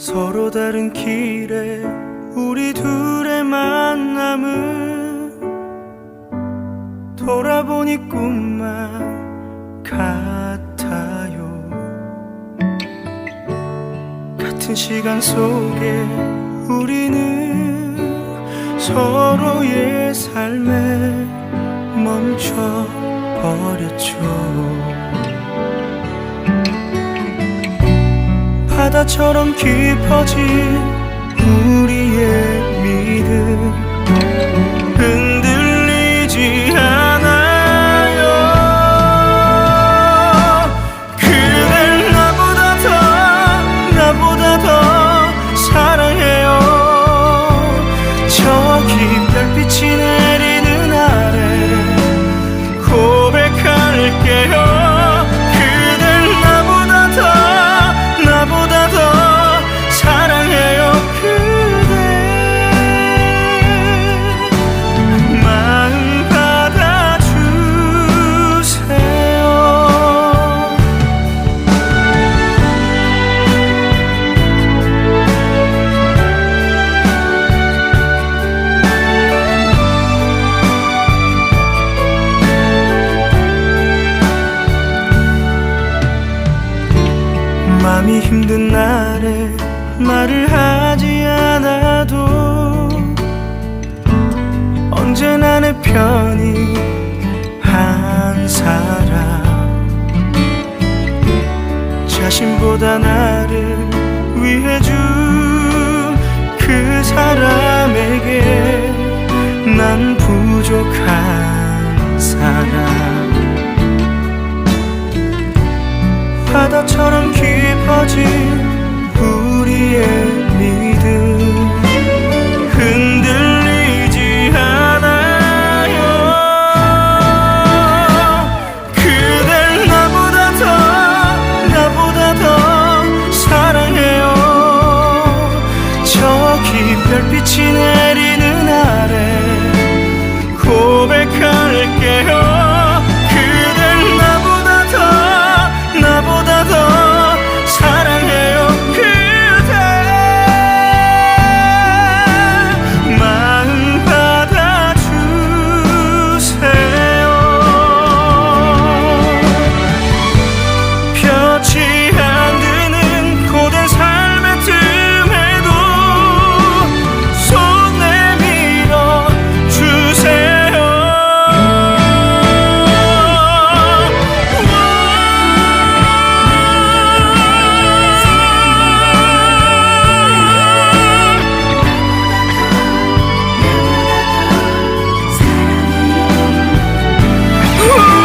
서로 다른 길에 우리 둘의 만남은 돌아보니 꿈만 같아요. 같은 시간 속에 우리는 서로의 삶에 멈춰 버렸죠 바다처럼 깊어진 우리의 믿음. 흔들리지 않아요. 그댈 나보다 더 나보다 더 사랑해요. 저기 별빛이 내리는 아래 고백할게요 마음이 힘든 날에 말을 하지 않아도 언제나 내 편이 한 사람. 자신보다 나를 위해 준 그 사람에게 난 부족한 사람. 바다처럼 깊어진 우리의 믿음 우